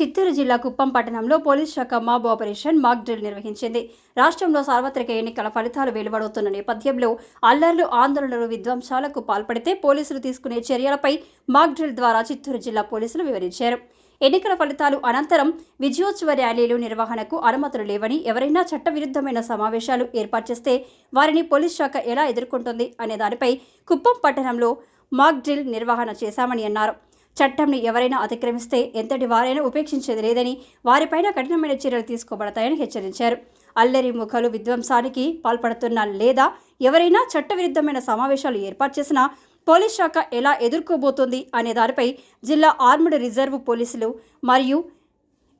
చిత్తూరు జిల్లా కుప్పం పట్టణంలో పోలీస్ శాఖ మాబ్ ఆపరేషన్ మాక్ డ్రిల్ నిర్వహించింది. రాష్ట్రంలో సార్వత్రిక ఎన్నికల ఫలితాలు వెలువడుతున్న నేపథ్యంలో అల్లర్లు ఆందోళనలు విధ్వంసాలకు పాల్పడితే పోలీసులు తీసుకునే చర్యలపై మాక్ డ్రిల్ ద్వారా చిత్తూరు జిల్లా పోలీసులు వివరించారు. ఎన్నికల ఫలితాలు అనంతరం విజయోత్సవ ర్యాలీలు నిర్వహణకు అనుమతులు లేవని ఎవరైనా చట్టవిరుద్ధమైన సమావేశాలు ఏర్పాటు చేస్తే వారిని పోలీస్ శాఖ ఎలా ఎదుర్కొంటుంది అనే దానిపై కుప్పం పట్టణంలో మాక్ డ్రిల్ నిర్వహణ చేశామని అన్నారు. చట్టంని ఎవరైనా అతిక్రమిస్తే ఎంతటి వారైనా ఉపేక్షించేది లేదని వారిపైన కఠినమైన చర్యలు తీసుకోబడతాయని హెచ్చరించారు. అల్లరి ముఖలు విధ్వంసానికి పాల్పడుతున్న లేదా ఎవరైనా చట్టవిరుద్ధమైన సమావేశాలు ఏర్పాటు చేసినా పోలీస్ శాఖ ఎలా ఎదుర్కోబోతోంది అనే దానిపై జిల్లా ఆర్మ్డ్ రిజర్వ్ పోలీసులు మరియు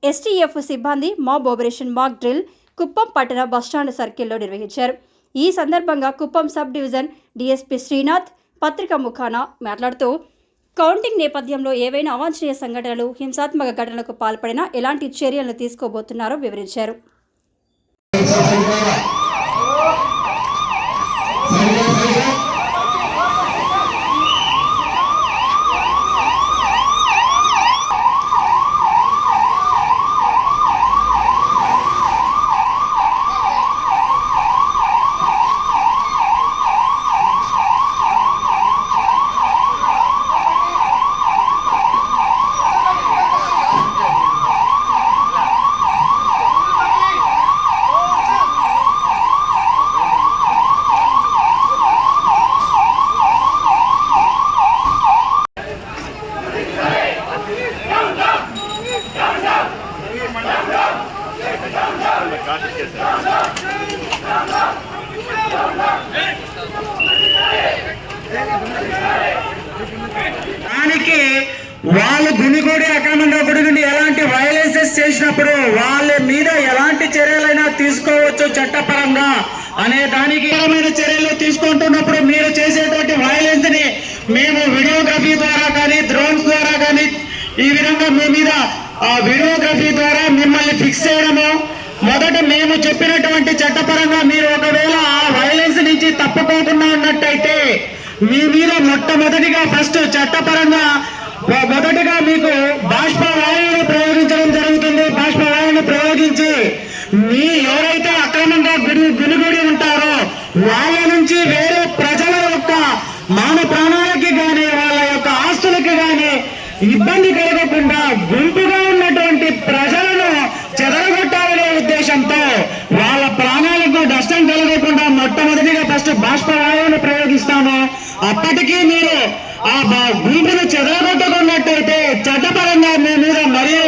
ఎస్టీఎఫ్ సిబ్బంది mob operation mock drill Kuppam పట్టణ బస్టాండ్ సర్కిల్లో నిర్వహించారు. ఈ సందర్భంగా Kuppam sub division DSP Srinath పత్రికా ముఖాన మాట్లాడుతూ కౌంటింగ్ నేపథ్యంలో ఏవైనా అవాంఛనీయ సంఘటనలు హింసాత్మక ఘటనలకు పాల్పడినా ఎలాంటి చర్యలను తీసుకోబోతున్నారో వివరించారు. దానికి వాళ్ళు గుమిగూడి అక్రమంగా గుడిగుండి ఎలాంటి వైలెన్సెస్ చేసినప్పుడు వాళ్ళ మీద ఎలాంటి చర్యలైనా తీసుకోవచ్చు చట్టపరంగా అనే దానికి చర్యలు తీసుకుంటున్నప్పుడు మీరు చేసేటువంటి వైలెన్స్ని మేము వీడియోగ్రఫీ ద్వారా కానీ డ్రోన్స్ ద్వారా కానీ ఈ విధంగా మీ మీద ఆ వీడియోగ్రఫీ ద్వారా మిమ్మల్ని ఫిక్స్ చేయడము చెప్పినటువంటి చట్టపరంగా మీరు ఒకవేళ ఆ వైలెన్స్ నుంచి తప్పుకోకుండా ఉన్నట్టయితే మీ మీద మొట్టమొదటిగా ఫస్ట్ చట్టపరంగా మొదటిగా మీకు బాష్ప భూమిని బా- చెదరగొట్టుకున్నట్టయితే చట్టపరంగా మీ మీద మరియు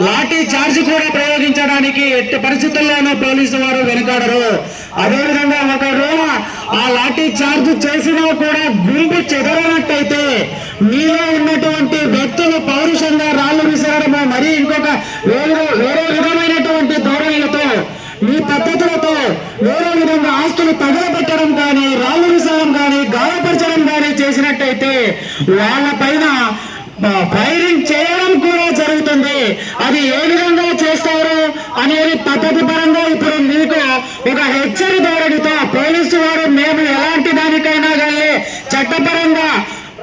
లాఠీ చార్జ్ కూడా ప్రయోగించడానికి ఎట్టి పరిస్థితుల్లోనూ పోలీసు వారు వెనుకాడరు. అదేవిధంగా ఒకవేళ ఆ లాఠీ చార్జ్ చేసినా కూడా గుంపు చెదరనట్టయితే మీలో ఉన్నటువంటి వ్యక్తులు పౌరుషంగా రాళ్ళు విసరడము మరి ఇంకొక వేరే వేరే విధమైనటువంటి ధోరణులతో మీ పద్ధతులతో వేరే విధంగా ఆస్తులు తగలబెట్టడం కానీ రాళ్ళు విసరడం కానీ గాయపరచడం కానీ చేసినట్టయితే వాళ్ళ పైన ఫైరింగ్ చేయడం కూడా జరుగుతుంది. అది ఏ విధంగా చేస్తారు అనేది పద్ధతి పరంగా ఇప్పుడు మీకు ఒక హెచ్చరి ధోరణితో పోలీసు వారు మేము ఎలాంటి దానికైనా కానీ చట్టపరంగా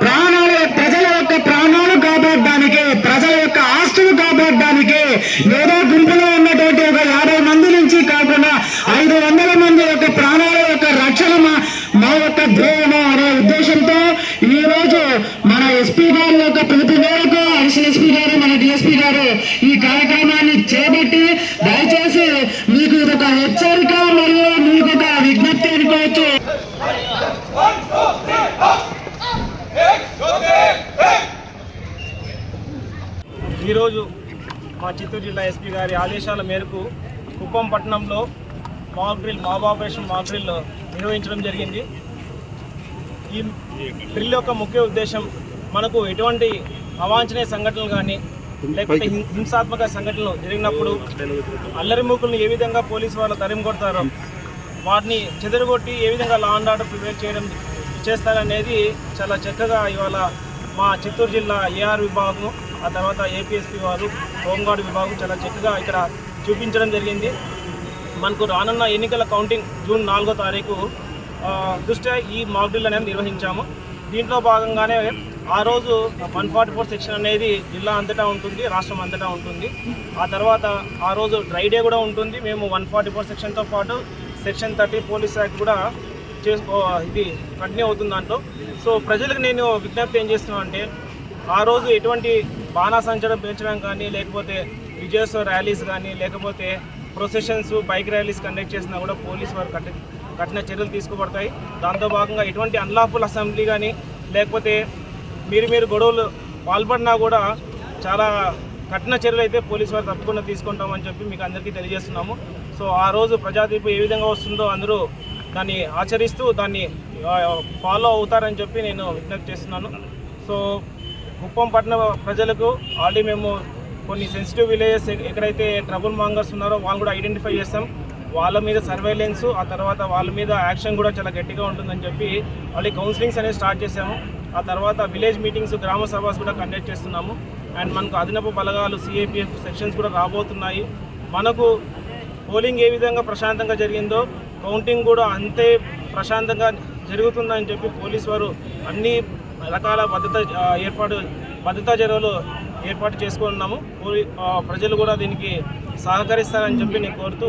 ప్రాణాలు ప్రజల యొక్క ప్రాణాలు కాపాడడానికి ప్రజల యొక్క ఆస్తులు కాపాడడానికి ఏదో గుంపులో ఉన్నటువంటి ఒక యాభై మంది నుంచి కాకుండా ఐదు వందల మంది యొక్క ప్రాణాల యొక్క రక్షణ మా- మా యొక్క ధ్యేయము అనే ఉద్దేశంతో ఈ రోజు మన ఎస్పీ గారి యొక్క పిలుపు మేరకు అడిషనల్ ఎస్పీ గారు మన డిఎస్పీ గారు ఈ కార్యక్రమాన్ని చేపట్టి దయచేసి మీకు ఇది ఒక హెచ్చరిక మరియు మీకు ఒక విజ్ఞప్తి అనుకోవచ్చు ఈరోజు మా చిత్తూరు జిల్లా ఎస్పీ గారి ఆదేశాల మేరకు కుప్పం పట్టణంలో mock drill mob operation mock drill నిర్వహించడం జరిగింది. ఈ డ్రిల్ యొక్క ముఖ్య ఉద్దేశం మనకు ఎటువంటి అవాంఛనీయ సంఘటనలు కానీ లేకపోతే హిం- హింసాత్మక సంఘటనలు జరిగినప్పుడు అల్లరిమూకులను ఏ విధంగా పోలీసు వాళ్ళు తరిమి కొడతారో వాటిని చెదరగొట్టి ఏ విధంగా లా అండ్ ఆర్డర్ ప్రిపేర్ చేయడం చేస్తారనేది చాలా చక్కగా ఇవాళ మా చిత్తూరు జిల్లా ఏఆర్ విభాగం ఆ తర్వాత ఏపీఎస్పీ వారు హోంగార్డ్ విభాగం చాలా చక్కగా ఇక్కడ చూపించడం జరిగింది. మనకు రానున్న ఎన్నికల కౌంటింగ్ జూన్ నాలుగో తారీఖు దృష్ట్యా ఈ మాక్ అనేది నిర్వహించాము. దీంట్లో భాగంగానే ఆ రోజు వన్ ఫార్టీ ఫోర్ సెక్షన్ అనేది జిల్లా అంతటా ఉంటుంది రాష్ట్రం అంతటా ఉంటుంది. ఆ తర్వాత ఆ రోజు డ్రై డే కూడా ఉంటుంది. మేము వన్ ఫార్టీ ఫోర్ సెక్షన్తో పాటు సెక్షన్ థర్టీ పోలీస్ యాక్ట్ కూడా చేసుకో ఇది కంటిన్యూ అవుతుంది దాంట్లో. సో ప్రజలకు నేను విజ్ఞప్తి ఏం చేస్తున్నాను అంటే ఆ రోజు ఎటువంటి బాణాసంచడం పెంచడం కానీ లేకపోతే విజయోత్సవ ర్యాలీస్ కానీ లేకపోతే ప్రొసెషన్స్ బైక్ ర్యాలీస్ కండక్ట్ చేసినా కూడా పోలీస్ వారు కఠిన కఠిన చర్యలు తీసుకోబడతాయి. దాంతో భాగంగా ఎటువంటి అన్లాఫుల్ అసెంబ్లీ కానీ లేకపోతే మీరు మీరు గొడవలు పాల్పడినా కూడా చాలా కఠిన చర్యలు అయితే పోలీసు వారు తప్పకుండా తీసుకుంటామని చెప్పి మీకు అందరికీ తెలియజేస్తున్నాము. సో ఆ రోజు ప్రజాతీర్పు ఏ విధంగా వస్తుందో అందరూ దాన్ని ఆచరిస్తూ దాన్ని ఫాలో అవుతారని చెప్పి నేను విజ్ఞప్తి చేస్తున్నాను. సో కుప్పం పట్టణ ప్రజలకు ఆల్రెడీ మేము కొన్ని సెన్సిటివ్ విలేజెస్ ఎక్కడైతే ట్రబుల్ మాంగర్స్ ఉన్నారో వాళ్ళు కూడా ఐడెంటిఫై చేస్తాం. వాళ్ళ మీద సర్వేలెన్స్ ఆ తర్వాత వాళ్ళ మీద యాక్షన్ కూడా చాలా గట్టిగా ఉంటుందని చెప్పి ఆల్రెడీ కౌన్సిలింగ్స్ అనేవి స్టార్ట్ చేసాము ఆ తర్వాత విలేజ్ మీటింగ్స్ గ్రామ సభస్ కూడా కండక్ట్ చేస్తున్నాము. అండ్ మనకు అదనపు బలగాలు సిఏపిఎఫ్ సెక్షన్స్ కూడా రాబోతున్నాయి. మనకు పోలింగ్ ఏ విధంగా ప్రశాంతంగా జరిగిందో కౌంటింగ్ కూడా అంతే ప్రశాంతంగా జరుగుతుందని చెప్పి పోలీస్ వారు అన్ని రకాల భద్రత ఏర్పాటు భద్రతా చర్యలు ఏర్పాటు చేసుకున్నాము. పోలీ ప్రజలు కూడా దీనికి సహకరిస్తారని చెప్పి నేను కోరుతూ